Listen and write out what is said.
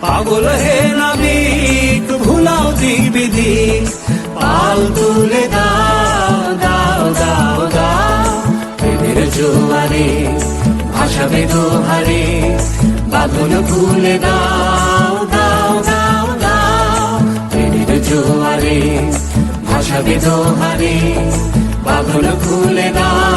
পাগল হে নাবিক ভুলাও দিক বিধি পাল তুলে দাও দাও দাও দাও। জোয়ারে, ভাসাবে দোহারে। বাঁধন খুলে দাও দাও দাও দাও। প্রেমের জোয়ারে, ভাসাবে দোহারে। বাঁধন খুলে দাও।